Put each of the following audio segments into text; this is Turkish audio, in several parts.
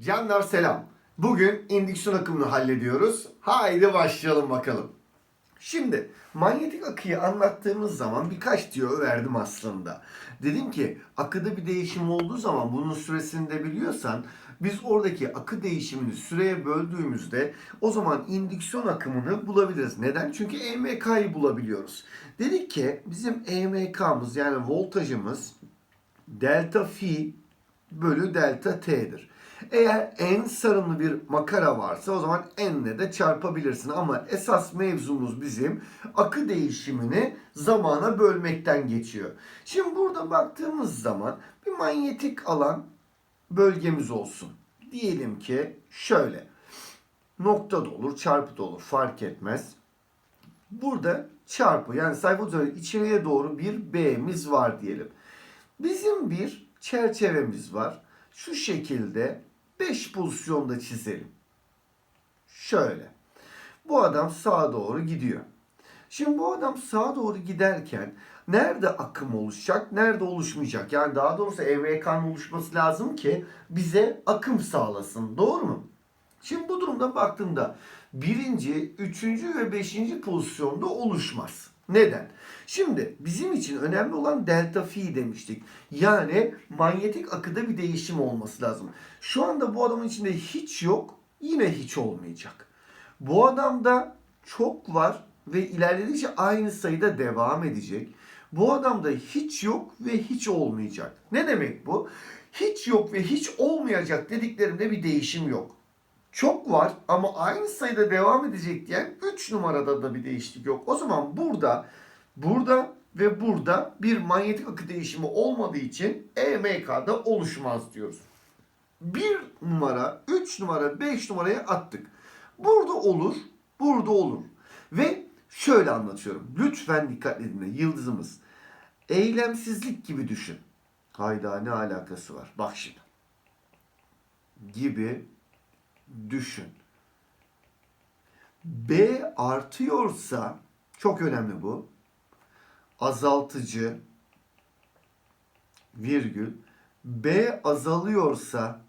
Canlar selam. Bugün indüksiyon akımını hallediyoruz. Haydi başlayalım bakalım. Şimdi manyetik akıyı anlattığımız zaman birkaç tüyo verdim aslında. Dedim ki akıda bir değişim olduğu zaman bunun süresini de biliyorsan biz oradaki akı değişimini süreye böldüğümüzde o zaman indüksiyon akımını bulabiliriz. Neden? Çünkü EMK'yı bulabiliyoruz. Dedik ki bizim EMK'mız yani voltajımız delta fi bölü delta t'dir. Eğer n sarımlı bir makara varsa o zaman n'le de çarpabilirsin. Ama esas mevzumuz bizim akı değişimini zamana bölmekten geçiyor. Şimdi burada baktığımız zaman bir manyetik alan bölgemiz olsun. Diyelim ki şöyle. Nokta da olur, çarpı da olur fark etmez. Burada çarpı yani sayfa üzerinde içeriye doğru bir B'miz var diyelim. Bizim bir çerçevemiz var. Şu şekilde 5 pozisyonda çizelim. Şöyle. Bu adam sağa doğru gidiyor. Şimdi bu adam sağa doğru giderken nerede akım oluşacak, nerede oluşmayacak? Yani daha doğrusu EMK'nın oluşması lazım ki bize akım sağlasın. Doğru mu? Şimdi bu durumda baktığımda birinci, üçüncü ve beşinci pozisyonda oluşmaz. Neden? Şimdi bizim için önemli olan delta phi demiştik. Yani manyetik akıda bir değişim olması lazım. Şu anda bu adamın içinde hiç yok, yine hiç olmayacak. Bu adamda çok var ve ilerledikçe aynı sayıda devam edecek. Bu adamda hiç yok ve hiç olmayacak. Ne demek bu? Hiç yok ve hiç olmayacak dediklerimde bir değişim yok. Çok var ama aynı sayıda devam edecek diyen 3 numarada da bir değişiklik yok. O zaman burada, burada ve burada bir manyetik akı değişimi olmadığı için EMK'da oluşmaz diyoruz. 1 numara, 3 numara, 5 numaraya attık. Burada olur, burada olur. Ve şöyle anlatıyorum. Lütfen dikkat edin. Yıldızımız. Eylemsizlik gibi düşün. Hayda ne alakası var? Bak şimdi. Gibi düşün. B artıyorsa çok önemli bu. Azaltıcı virgül B azalıyorsa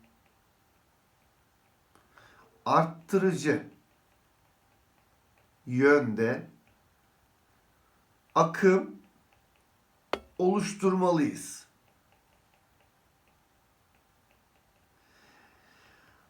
arttırıcı yönde akım oluşturmalıyız.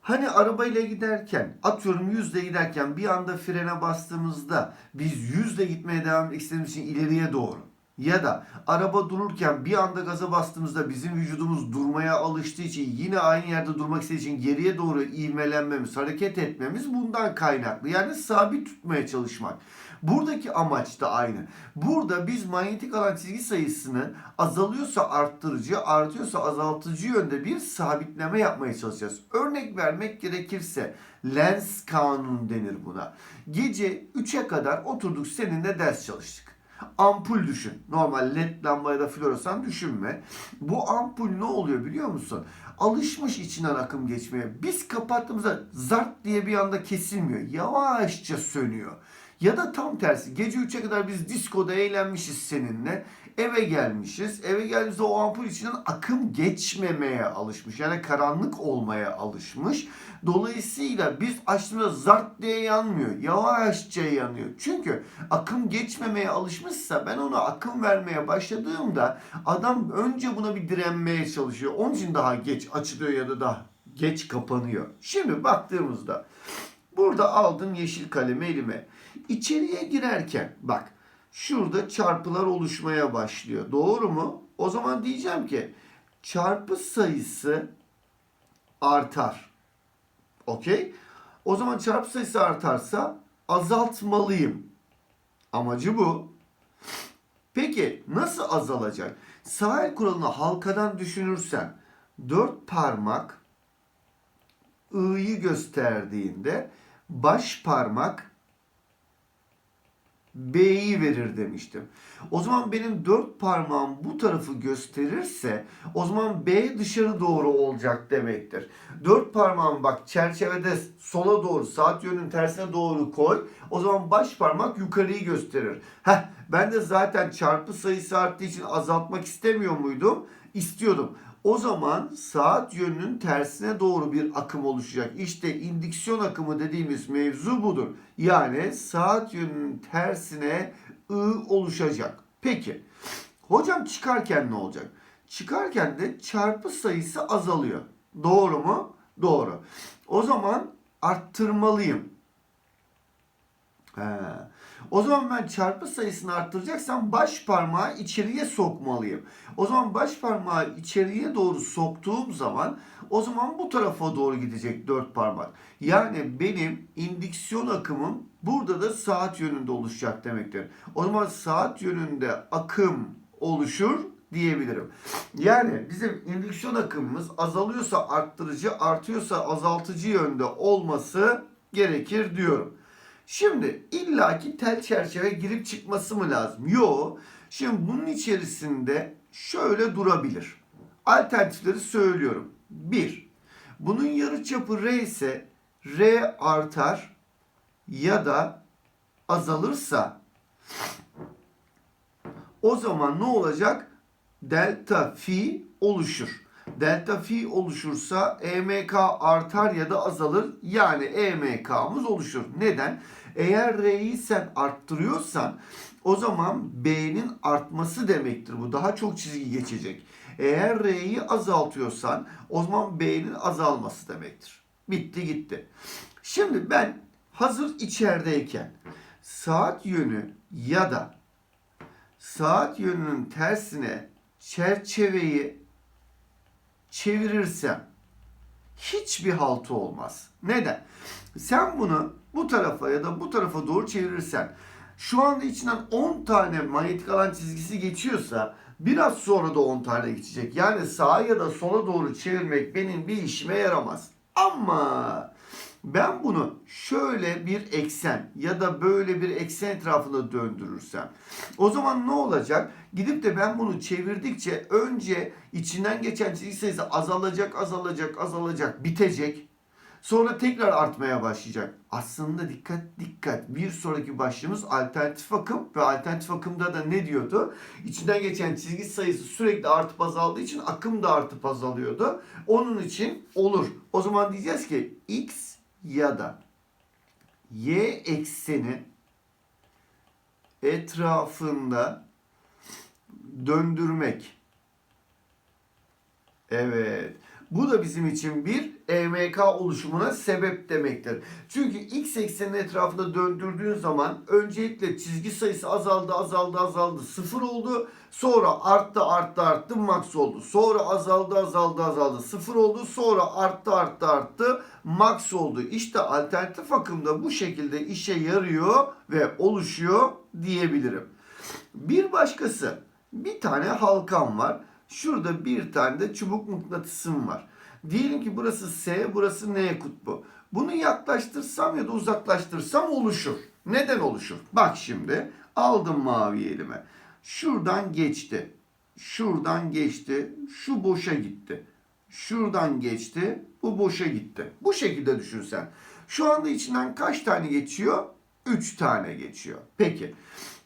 Hani arabayla giderken atıyorum yüzle giderken bir anda frene bastığımızda biz yüzle gitmeye devam etmek istediğimiz için ileriye doğru ya da araba dururken bir anda gaza bastığımızda bizim vücudumuz durmaya alıştığı için yine aynı yerde durmak istediği için geriye doğru ivmelenmemiz, hareket etmemiz bundan kaynaklı. Yani sabit tutmaya çalışmak. Buradaki amaç da aynı. Burada biz manyetik alan çizgi sayısını azalıyorsa arttırıcı, artıyorsa azaltıcı yönde bir sabitleme yapmaya çalışacağız. Örnek vermek gerekirse lens kanunu denir buna. Gece 3'e kadar oturduk seninle ders çalıştık. Ampul düşün. Normal led lamba ya da floresan düşünme. Bu ampul ne oluyor biliyor musun? Alışmış içinden akım geçmeye. Biz kapattığımızda zart diye bir anda kesilmiyor. Yavaşça sönüyor. Ya da tam tersi. Gece 3'e kadar biz diskoda eğlenmişiz seninle. Eve gelmişiz. Eve geldiğimizde o ampul içinden akım geçmemeye alışmış. Yani karanlık olmaya alışmış. Dolayısıyla biz açtığımızda zart diye yanmıyor. Yavaşça yanıyor. Çünkü akım geçmemeye alışmışsa ben ona akım vermeye başladığımda adam önce buna bir direnmeye çalışıyor. Onun için daha geç açılıyor ya da daha geç kapanıyor. Şimdi baktığımızda burada aldım yeşil kalemi elime. İçeriye girerken bak şurada çarpılar oluşmaya başlıyor. Doğru mu? O zaman diyeceğim ki çarpı sayısı artar. Okey? O zaman çarpı sayısı artarsa azaltmalıyım. Amacı bu. Peki nasıl azalacak? Sahil kuralını halkadan düşünürsen dört parmak I'yı gösterdiğinde baş parmak B'yi verir demiştim. O zaman benim dört parmağım bu tarafı gösterirse o zaman B dışarı doğru olacak demektir. Dört parmağım bak çerçevede sola doğru saat yönünün tersine doğru koy. O zaman baş parmak yukarıyı gösterir. Heh, ben de zaten çarpı sayısı arttığı için azaltmak istemiyor muydum? İstiyordum. O zaman saat yönünün tersine doğru bir akım oluşacak. İşte indüksiyon akımı dediğimiz mevzu budur. Yani saat yönünün tersine I oluşacak. Peki hocam çıkarken ne olacak? Çıkarken de çarpı sayısı azalıyor. Doğru mu? Doğru. O zaman arttırmalıyım. He. O zaman ben çarpı sayısını arttıracaksam baş parmağı içeriye sokmalıyım. O zaman baş parmağı içeriye doğru soktuğum zaman o zaman bu tarafa doğru gidecek dört parmak. Yani benim indüksiyon akımım burada da saat yönünde oluşacak demektir. O zaman saat yönünde akım oluşur diyebilirim. Yani bizim indüksiyon akımımız azalıyorsa arttırıcı, artıyorsa azaltıcı yönde olması gerekir diyorum. Şimdi illaki tel çerçeve girip çıkması mı lazım? Yo. Şimdi bunun içerisinde şöyle durabilir. Alternatifleri söylüyorum. 1. Bunun yarıçapı R ise R artar ya da azalırsa o zaman ne olacak? Delta fi oluşur. Delta fi oluşursa EMK artar ya da azalır. Yani EMK'mız oluşur. Neden? Eğer R'yi sen arttırıyorsan o zaman B'nin artması demektir. Bu daha çok çizgi geçecek. Eğer R'yi azaltıyorsan o zaman B'nin azalması demektir. Bitti gitti. Şimdi ben hazır içerideyken saat yönü ya da saat yönünün tersine çerçeveyi çevirirsem hiçbir haltı olmaz. Neden? Sen bunu bu tarafa ya da bu tarafa doğru çevirirsen şu anda içinden 10 tane manyetik alan çizgisi geçiyorsa biraz sonra da 10 tane geçecek. Yani sağa ya da sola doğru çevirmek benim bir işime yaramaz. Ama ben bunu şöyle bir eksen ya da böyle bir eksen etrafında döndürürsem o zaman ne olacak? Gidip de ben bunu çevirdikçe önce içinden geçen çizgi sayısı azalacak, azalacak, azalacak, bitecek. Sonra tekrar artmaya başlayacak. Aslında dikkat dikkat. Bir sonraki başlığımız alternatif akım ve alternatif akımda da ne diyordu? İçinden geçen çizgi sayısı sürekli artıp azaldığı için akım da artıp azalıyordu. Onun için olur. O zaman diyeceğiz ki x ya da y ekseni etrafında döndürmek. Evet. Bu da bizim için bir EMK oluşumuna sebep demektir. Çünkü x eksenin etrafında döndürdüğün zaman öncelikle çizgi sayısı azaldı, azaldı, azaldı, sıfır oldu. Sonra arttı, arttı, arttı, max oldu. Sonra azaldı, azaldı, azaldı, sıfır oldu. Sonra arttı, arttı, arttı, max oldu. İşte alternatif akımda bu şekilde işe yarıyor ve oluşuyor diyebilirim. Bir başkası, bir tane halkam var. Şurada bir tane de çubuk mıknatısım var. Diyelim ki burası S, burası N kutbu. Bunu yaklaştırsam ya da uzaklaştırsam oluşur. Neden oluşur? Bak şimdi aldım mavi elime. Şuradan geçti. Şuradan geçti. Şu boşa gitti. Şuradan geçti. Bu boşa gitti. Bu şekilde düşünsen. Şu anda içinden kaç tane geçiyor? 3 tane geçiyor. Peki.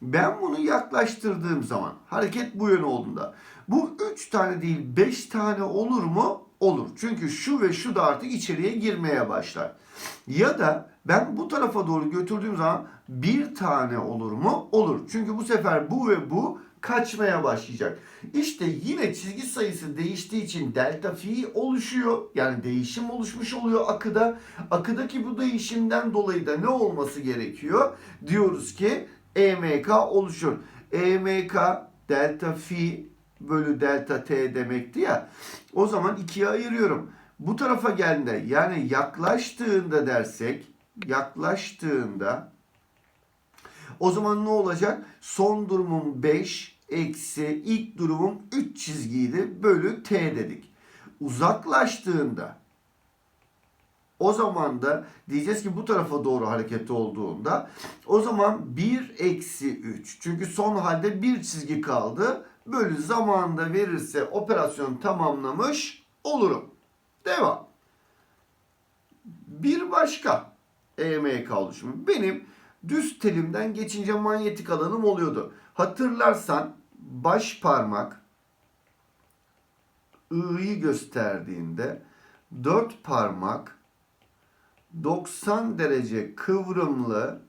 Ben bunu yaklaştırdığım zaman hareket bu yön olduğunda bu 3 tane değil 5 tane olur mu? Olur. Çünkü şu ve şu da artık içeriye girmeye başlar. Ya da ben bu tarafa doğru götürdüğüm zaman bir tane olur mu? Olur. Çünkü bu sefer bu ve bu kaçmaya başlayacak. İşte yine çizgi sayısı değiştiği için delta fi oluşuyor. Yani değişim oluşmuş oluyor akıda. Akıdaki bu değişimden dolayı da ne olması gerekiyor? Diyoruz ki EMK oluşur. EMK delta fi bölü delta t demekti ya. O zaman ikiye ayırıyorum. Bu tarafa geldiğinde yani yaklaştığında dersek yaklaştığında o zaman ne olacak? Son durumum 5 eksi ilk durumum 3 çizgiydi. Bölü t dedik. Uzaklaştığında o zaman da diyeceğiz ki bu tarafa doğru hareket olduğunda o zaman 1 eksi 3. Çünkü son halde bir çizgi kaldı. Bölü zamanında verirse operasyon tamamlamış olurum. Devam. Bir başka EMK oluşumu. Benim düz telimden geçince manyetik alanım oluyordu. Hatırlarsan baş parmak I'yi gösterdiğinde dört parmak 90 derece kıvrımlı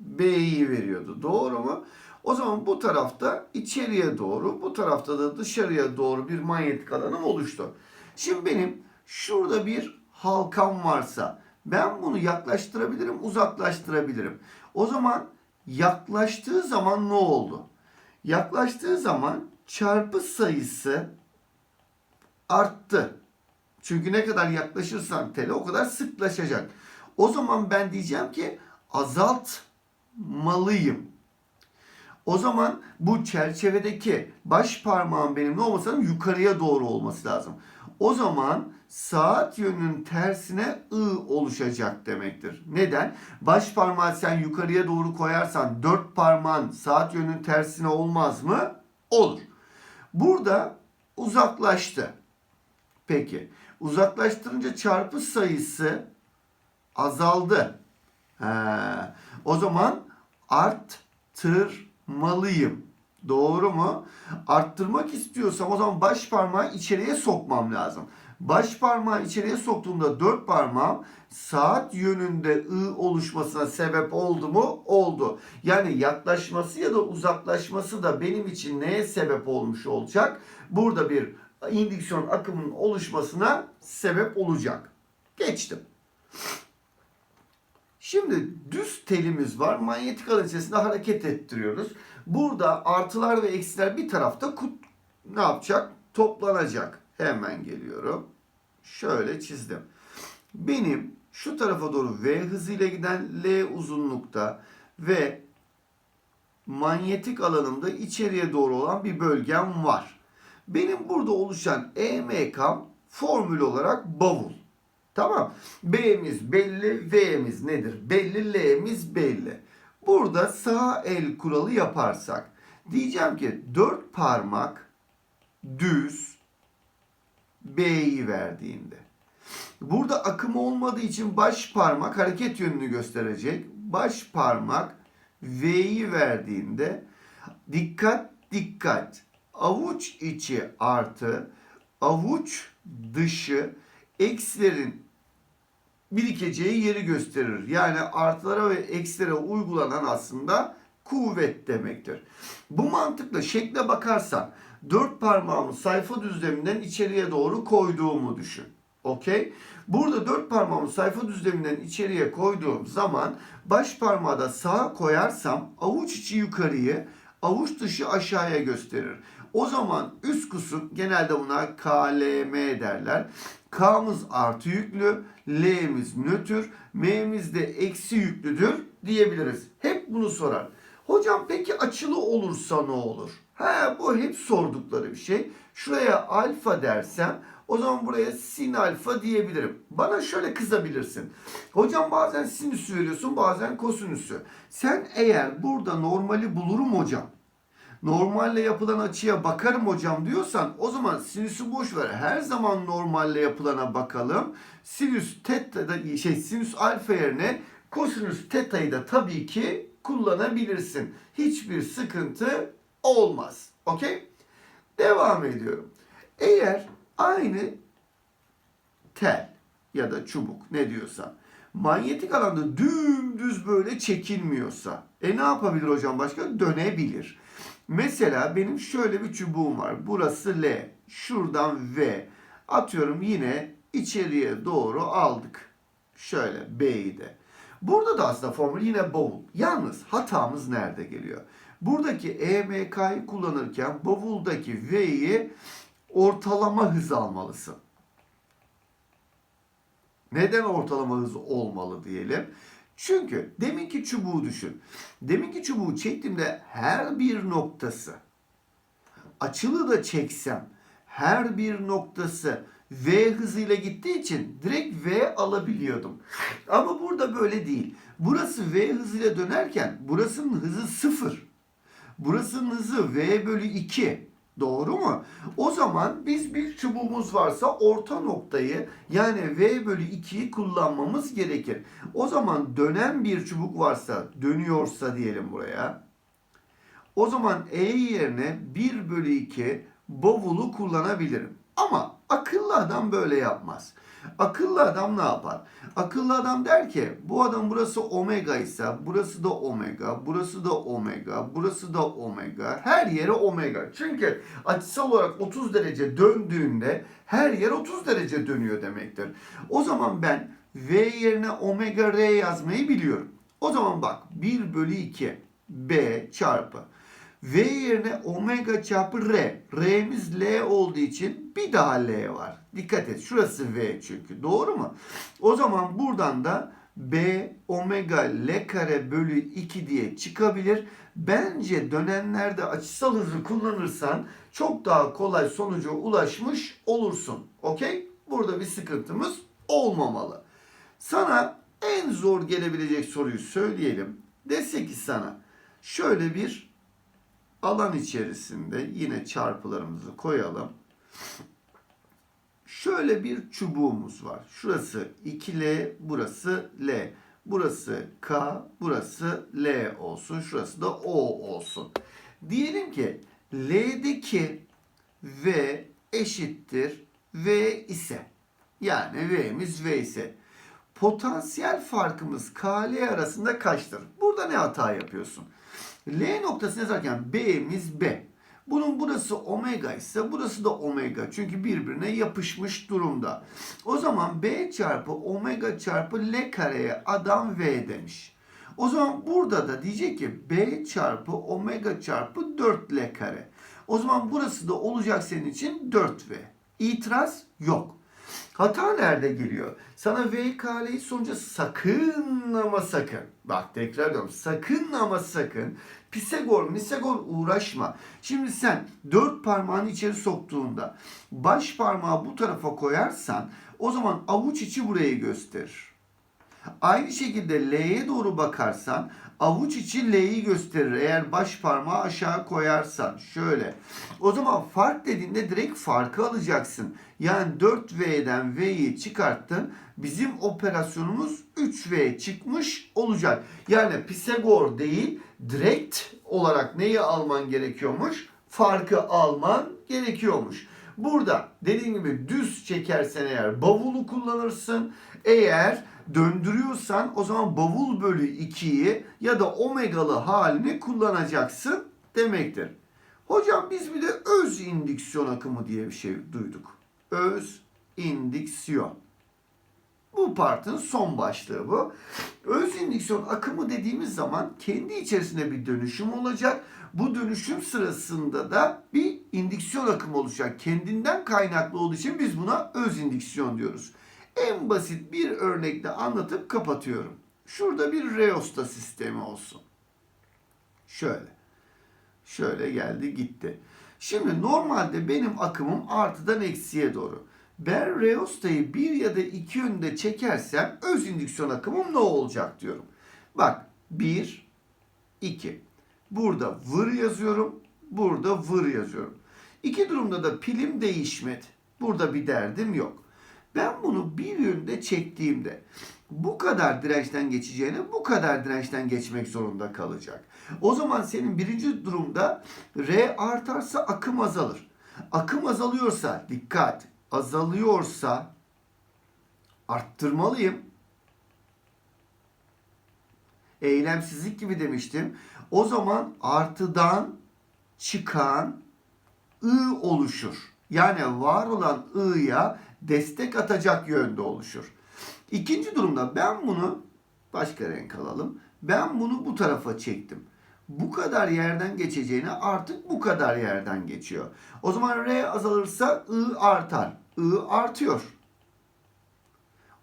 B'yi veriyordu. Doğru mu? O zaman bu tarafta içeriye doğru, bu tarafta da dışarıya doğru bir manyetik alanım oluştu. Şimdi benim şurada bir halkam varsa ben bunu yaklaştırabilirim, uzaklaştırabilirim. O zaman yaklaştığı zaman ne oldu? Yaklaştığı zaman çarpı sayısı arttı. Çünkü ne kadar yaklaşırsan tele o kadar sıklaşacak. O zaman ben diyeceğim ki azaltmalıyım. O zaman bu çerçevedeki baş parmağım benim ne olması lazım? Yukarıya doğru olması lazım. O zaman saat yönünün tersine I oluşacak demektir. Neden? Baş parmağı sen yukarıya doğru koyarsan dört parmağın saat yönünün tersine olmaz mı? Olur. Burada uzaklaştı. Peki. Uzaklaştırınca çarpı sayısı azaldı. He. O zaman arttırmalıyım. Doğru mu? Arttırmak istiyorsam o zaman baş parmağı içeriye sokmam lazım. Baş parmağı içeriye soktuğumda dört parmağım saat yönünde I oluşmasına sebep oldu mu? Oldu. Yani yaklaşması ya da uzaklaşması da benim için neye sebep olmuş olacak? Burada bir indüksiyon akımının oluşmasına sebep olacak. Geçtim. Şimdi düz telimiz var. Manyetik alan içerisinde hareket ettiriyoruz. Burada artılar ve eksiler bir tarafta kut ne yapacak? Toplanacak. Hemen geliyorum. Şöyle çizdim. Benim şu tarafa doğru V hızıyla giden L uzunlukta ve manyetik alanımda içeriye doğru olan bir bölgem var. Benim burada oluşan EMK'm formül olarak bavul. Tamam. B'miz belli, V'miz nedir? Belli, L'miz belli. Burada sağ el kuralı yaparsak diyeceğim ki dört parmak düz B'yi verdiğinde. Burada akım olmadığı için baş parmak hareket yönünü gösterecek. Baş parmak V'yi verdiğinde dikkat dikkat avuç içi artı avuç dışı eksilerin birikeceği yeri gösterir. Yani artılara ve eksilere uygulanan aslında kuvvet demektir. Bu mantıkla şekle bakarsan dört parmağımı sayfa düzleminden içeriye doğru koyduğumu düşün. Okey? Burada dört parmağımı sayfa düzleminden içeriye koyduğum zaman baş parmağı da sağa koyarsam avuç içi yukarıyı, avuç dışı aşağıya gösterir. O zaman üst kısım genelde buna KLM derler. K'mız artı yüklü, L'miz nötr, M'miz de eksi yüklüdür diyebiliriz. Hep bunu sorar. Hocam peki açılı olursa ne olur? He bu hep sordukları bir şey. Şuraya alfa dersem o zaman buraya sin alfa diyebilirim. Bana şöyle kızabilirsin. Hocam bazen sinüsü veriyorsun bazen kosinüsü. Sen eğer burada normali bulurum hocam normalle yapılan açıya bakarım hocam diyorsan o zaman sinüsü boş ver. Her zaman normalle yapılana bakalım. Sinüs teta şey sinüs alfa yerine kosinüs teta'yı da tabii ki kullanabilirsin. Hiçbir sıkıntı olmaz. Okey? Devam ediyorum. Eğer aynı tel ya da çubuk ne diyorsan manyetik alanda dümdüz böyle çekilmiyorsa e ne yapabilir hocam başka? Dönebilir. Mesela benim şöyle bir çubuğum var. Burası L. Şuradan V. Atıyorum yine içeriye doğru aldık. Şöyle B'yi de. Burada da aslında formül yine bavul. Yalnız hatamız nerede geliyor? Buradaki EMK'yı kullanırken bavuldaki V'yi ortalama hız almalısın. Neden ortalama hız olmalı diyelim? Çünkü deminki çubuğu düşün. Deminki çubuğu çektiğimde her bir noktası açılı da çeksem her bir noktası V hızıyla gittiği için direkt V alabiliyordum. Ama burada böyle değil. Burası V hızıyla dönerken burasının hızı sıfır. Burasının hızı V bölü 2. Doğru mu? O zaman biz bir çubuğumuz varsa orta noktayı yani V bölü 2'yi kullanmamız gerekir. O zaman dönen bir çubuk varsa dönüyorsa diyelim buraya. O zaman E yerine 1 bölü 2 bavulu kullanabilirim. Ama akıllı adam böyle yapmaz. Akıllı adam ne yapar? Akıllı adam der ki bu adam burası omega ise burası da omega, burası da omega, burası da omega. Her yere omega. Çünkü açısal olarak 30 derece döndüğünde her yer 30 derece dönüyor demektir. O zaman ben V yerine omega R yazmayı biliyorum. O zaman bak 1 bölü 2 B çarpı V yerine omega çarpı R. R'miz L olduğu için bir daha L var. Dikkat et şurası V çünkü doğru mu? O zaman buradan da B omega L kare bölü 2 diye çıkabilir. Bence dönenlerde açısal hızı kullanırsan çok daha kolay sonuca ulaşmış olursun. Okey? Burada bir sıkıntımız olmamalı. Sana en zor gelebilecek soruyu söyleyelim. Dese ki sana şöyle bir alan içerisinde yine çarpılarımızı koyalım. Şöyle bir çubuğumuz var. Şurası 2L, burası L. Burası K, burası L olsun. Şurası da O olsun. Diyelim ki L'deki V eşittir V ise yani V'miz V ise potansiyel farkımız KL arasında kaçtır? Burada ne hata yapıyorsun? L noktasını yazarken B'miz B. Bunun burası omega ise burası da omega. Çünkü birbirine yapışmış durumda. O zaman B çarpı omega çarpı L kareye adam V demiş. O zaman burada da diyecek ki B çarpı omega çarpı 4L kare. O zaman burası da olacak senin için 4V. İtiraz yok. Hata nerede geliyor? Sana VKL'yi sorunca sakın ama sakın. Bak tekrar ediyorum. Sakın ama sakın. Pisagor, misagor uğraşma. Şimdi sen dört parmağını içeri soktuğunda baş parmağı bu tarafa koyarsan o zaman avuç içi burayı gösterir. Aynı şekilde L'ye doğru bakarsan avuç içi L'yi gösterir. Eğer baş parmağı aşağı koyarsan şöyle. O zaman fark dediğinde direkt farkı alacaksın. Yani 4V'den V'yi çıkarttın. Bizim operasyonumuz 3V çıkmış olacak. Yani Pisagor değil direkt olarak neyi alman gerekiyormuş? Farkı alman gerekiyormuş. Burada dediğim gibi düz çekersen eğer bavulu kullanırsın. Eğer döndürüyorsan o zaman bavul bölü 2'yi ya da omegalı halini kullanacaksın demektir. Hocam biz bir de öz indüksiyon akımı diye bir şey duyduk. Öz indüksiyon. Bu partın son başlığı bu. Öz indüksiyon akımı dediğimiz zaman kendi içerisinde bir dönüşüm olacak. Bu dönüşüm sırasında da bir indüksiyon akımı olacak. Kendinden kaynaklı olduğu için biz buna öz indüksiyon diyoruz. En basit bir örnekle anlatıp kapatıyorum. Şurada bir reosta sistemi olsun. Şöyle. Şöyle geldi gitti. Şimdi normalde benim akımım artıdan eksiye doğru. Ben reostayı bir ya da iki yönde çekersem öz indüksiyon akımım ne olacak diyorum. Bak 1, 2. Burada vır yazıyorum. Burada vır yazıyorum. İki durumda da pilim değişmedi. Burada bir derdim yok. Ben bunu bir yönde çektiğimde bu kadar dirençten geçeceğine bu kadar dirençten geçmek zorunda kalacak. O zaman senin birinci durumda R artarsa akım azalır. Akım azalıyorsa dikkat azalıyorsa arttırmalıyım. Eylemsizlik gibi demiştim. O zaman artıdan çıkan I oluşur. Yani var olan I'ya destek atacak yönde oluşur. İkinci durumda ben bunu başka renk alalım. Ben bunu bu tarafa çektim. Bu kadar yerden geçeceğine artık bu kadar yerden geçiyor. O zaman R azalırsa I artar. I artıyor.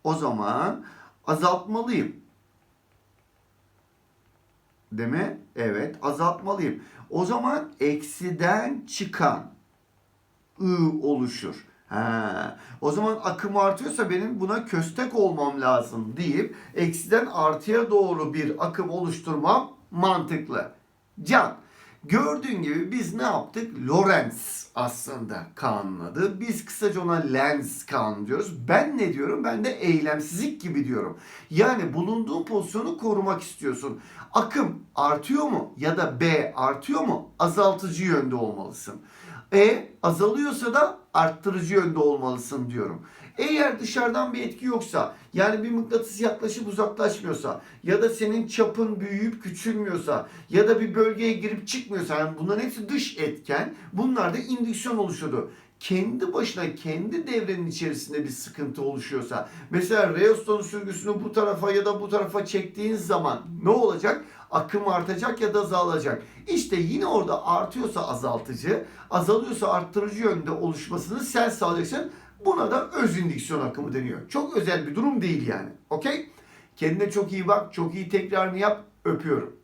O zaman azaltmalıyım. Değil mi? Evet azaltmalıyım. O zaman eksiden çıkan I oluşur. Ha. O zaman akım artıyorsa benim buna köstek olmam lazım deyip eksiden artıya doğru bir akım oluşturmam mantıklı. Can, gördüğün gibi biz ne yaptık? Lorentz aslında kanun adı. Biz kısaca ona Lenz kanunu diyoruz. Ben ne diyorum? Ben de eylemsizlik gibi diyorum. Yani bulunduğun pozisyonu korumak istiyorsun. Akım artıyor mu ya da B artıyor mu? Azaltıcı yönde olmalısın. E azalıyorsa da arttırıcı yönde olmalısın diyorum. Eğer dışarıdan bir etki yoksa yani bir mıknatıs yaklaşıp uzaklaşmıyorsa ya da senin çapın büyüyüp küçülmüyorsa ya da bir bölgeye girip çıkmıyorsa yani bunların hepsi dış etken bunlar da indüksiyon oluşuyordu. Kendi başına kendi devrenin içerisinde bir sıkıntı oluşuyorsa mesela Reoston sürgüsünü bu tarafa ya da bu tarafa çektiğin zaman ne olacak? Akım artacak ya da azalacak. İşte yine orada artıyorsa azaltıcı, azalıyorsa arttırıcı yönde oluşmasını sen sağlayacaksın. Buna da öz indüksiyon akımı deniyor. Çok özel bir durum değil yani. Okey? Kendine çok iyi bak, çok iyi tekrarını yap. Öpüyorum.